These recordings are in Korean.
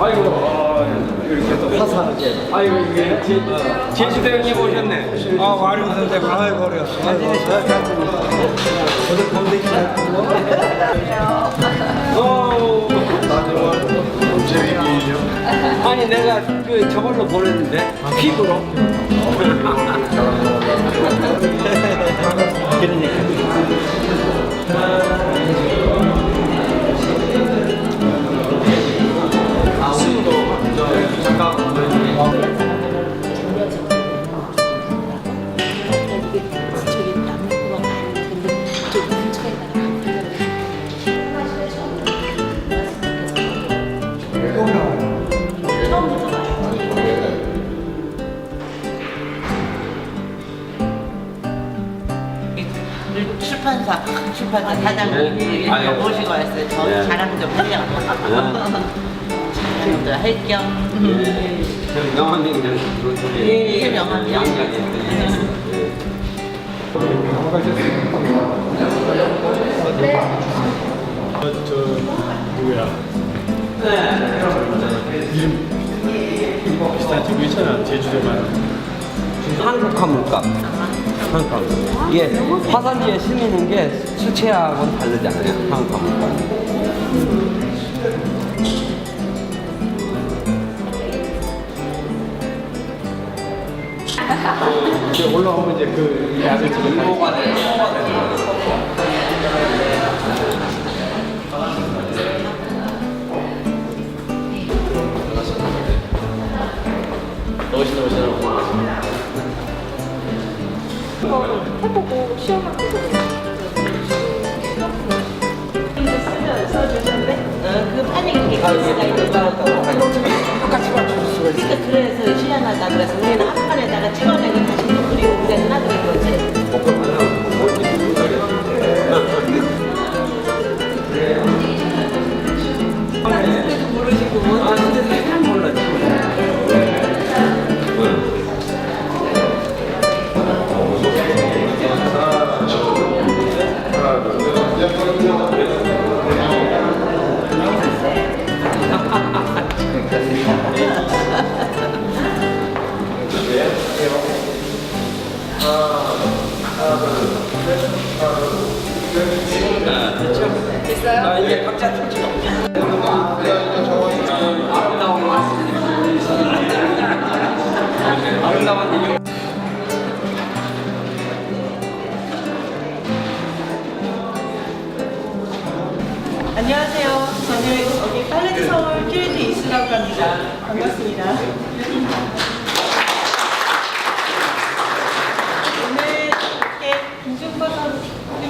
아이고, 아, 이렇게 또 화사하게. 아이고, 이게 제, 제주도 형님 오셨네. 아, 와룡 선생 말해버렸어. 저도 건데기 오, 아 니, 내가 그 저걸로 보냈는데, 픽으로. 출판사 출판사 사장님이 아유. 모시고 왔어요. 저 네. 자랑 좀 하려고. 자랑도 할 겸. 저 명함이 그냥 그런 소리. 예, 예, 명함이요. 양양에. 저 한국화 물감. 물감. 이게 화산지에 스미는 게 수채하고는 다르지 않아요. 한국화 물감. 이제 올라오면 이제 그 약을 집 에가 해보고 시험을 어, 그 판이가 케이스가 있는데 똑같이 안녕하세요. 저는 여기 팔레트 서울 큐리티 이수라고 합니다. 반갑습니다. 오늘 이렇게 김준권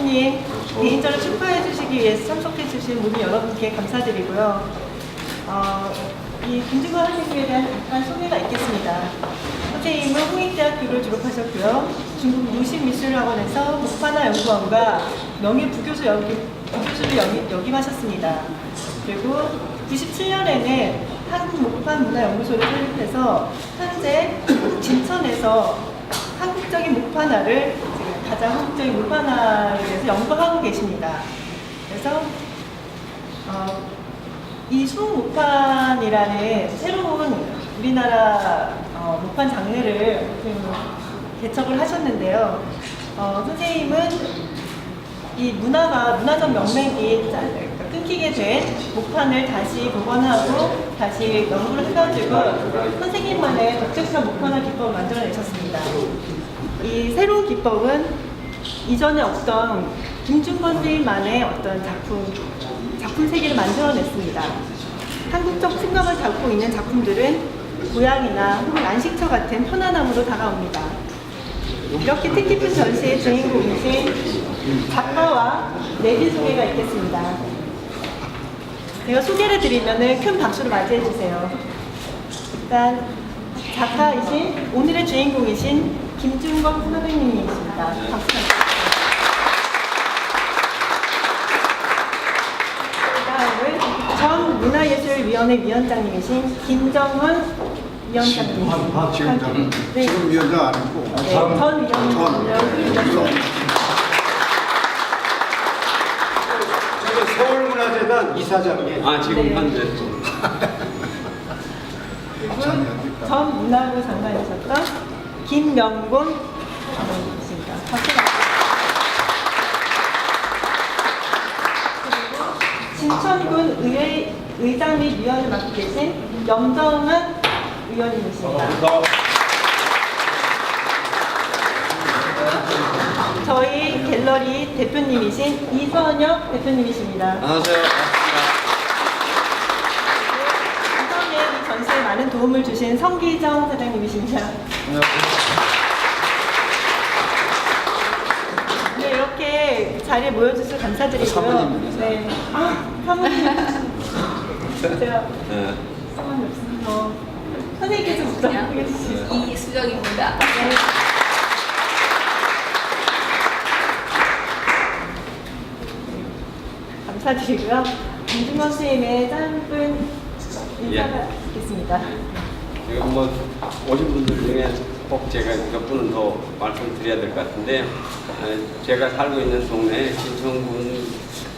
선생님 개인전을 축하해 주시기 위해서 참석해 주신 모든 여러분께 감사드리고요. 어, 이 김준권 선생님에 대한 잠깐 소개가 있겠습니다. 선생님은 홍익대학교를 졸업하셨고요. 중국 무신미술학원에서 목파나 연구원과 명예 부교수 연기, 부교수를 연- 역임하셨습니다. 그리고 97년에는 한국목판문화연구소를 설립해서 현재 진천에서 한국적인 목판화를 가장 한국적인 목판화에 대해서 연구하고 계십니다. 그래서 어, 이 수목판이라는 새로운 우리나라 어, 목판 장르를 그 개척을 하셨는데요. 어, 선생님은 이 문화가 문화적 명맥이 짜- 끊기게 된 목판을 다시 복원하고 다시 연구를 해가지고 선생님만의 독특한 목판화 기법을 만들어내셨습니다. 이 새로운 기법은 이전에 없던 김준건 선생님만의 어떤 작품, 작품 세계를 만들어냈습니다. 한국적 생각을 담고 있는 작품들은 고향이나 혹은 안식처 같은 편안함으로 다가옵니다. 이렇게 뜻깊은 전시의 주인공이신 작가와 내빈 소개가 있겠습니다. 제가 소개를 드리면 큰 박수로 맞이해 주세요. 일단 작가이신 오늘의 주인공이신 김준건 선생님이십니다. 박수 전 문화예술위원회 위원장님이신 김정훈 위원장님. 아, 지금 전 네. 지금 위원장 아니고 네, 전 위원장. 저기 서울문화재단 이사장님. 아 지금 네. 현재 그리고 전 문화부 장관이셨던 김명곤 장관님이십니다. 박수 그리고 신천군 의회 의장 및 위원을 맡고 계신 염정은 의원님이십니다. 저희 갤러리 대표님이신 이선혁 대표님이십니다. 안녕하세요. 이번에 이 전시에 많은 도움을 주신 성기정 사장님이십니다. 네, 이렇게 자리에 모여주셔서 감사드리고요. 사모님입니다. 네. 아, 사모님. 제가 네. 없어요. 어, 선생님께서 부탁 해 주시죠. 이수정입니다. 네. 감사드리고요. 김준건 선생님의 짧은 인사가 있겠습니다. 지금 뭐 오신 분들 중에 꼭 제가 몇 분은 더 말씀드려야 될 것 같은데 에, 제가 살고 있는 동네 신청군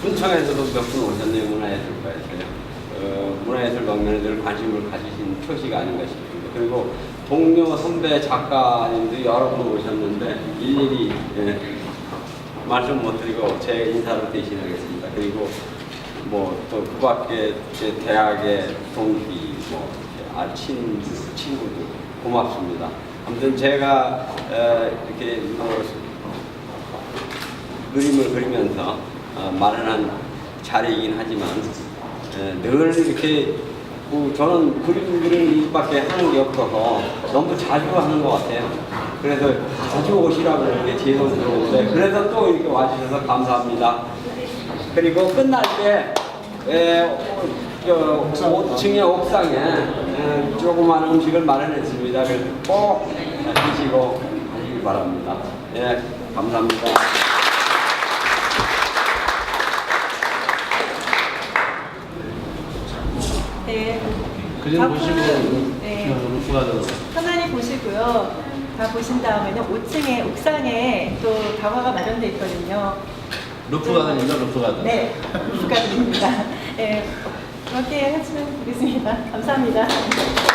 군청에서도 몇 분 오셨네요 문화예술과에서요. 어, 문화예술 방면에 늘 관심을 가지신 표시가 아닌가 싶습니다. 그리고 동료 선배 작가님도 여러 분 오셨는데 일일이 예, 말씀 못 드리고 제 인사로 대신하겠습니다. 그리고 뭐 또 그 밖에 제 대학의 동기 뭐 이렇게 아, 친 친구들 고맙습니다. 아무튼 제가 에, 이렇게 뭐 그림을 그리면서 어, 마련한 자리이긴 하지만 에, 늘 이렇게 뭐 저는 그림 그리는 일밖에 하는 게 없어서 너무 자주 하는 것 같아요. 그래서 자주 오시라고 이렇게 제도스러운데 그래서 또 이렇게 와주셔서 감사합니다. 그리고 끝날 때 에, 어, 저 5층의 옥상에 에, 조그마한 음식을 마련했습니다. 그래서 꼭 드시고 가시기 바랍니다. 예, 감사합니다. 네. 그림 다 보시고 네. 루프가 더 편안히 보시고요. 다 보신 다음에는 5층에 옥상에 또 다화가 마련되어 있거든요. 루프 가든입니다. 루프 가든. 네, 축하드립니다. 네, 그렇게 하시면 되겠습니다. 감사합니다.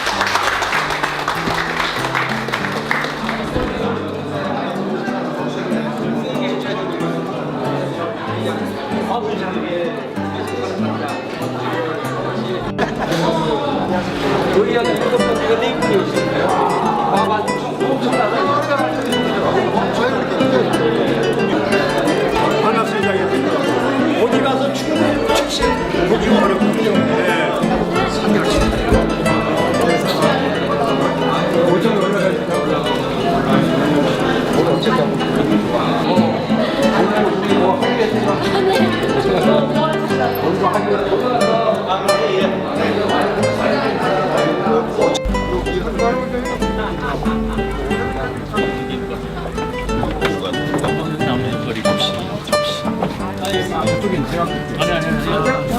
아니 아니 아니.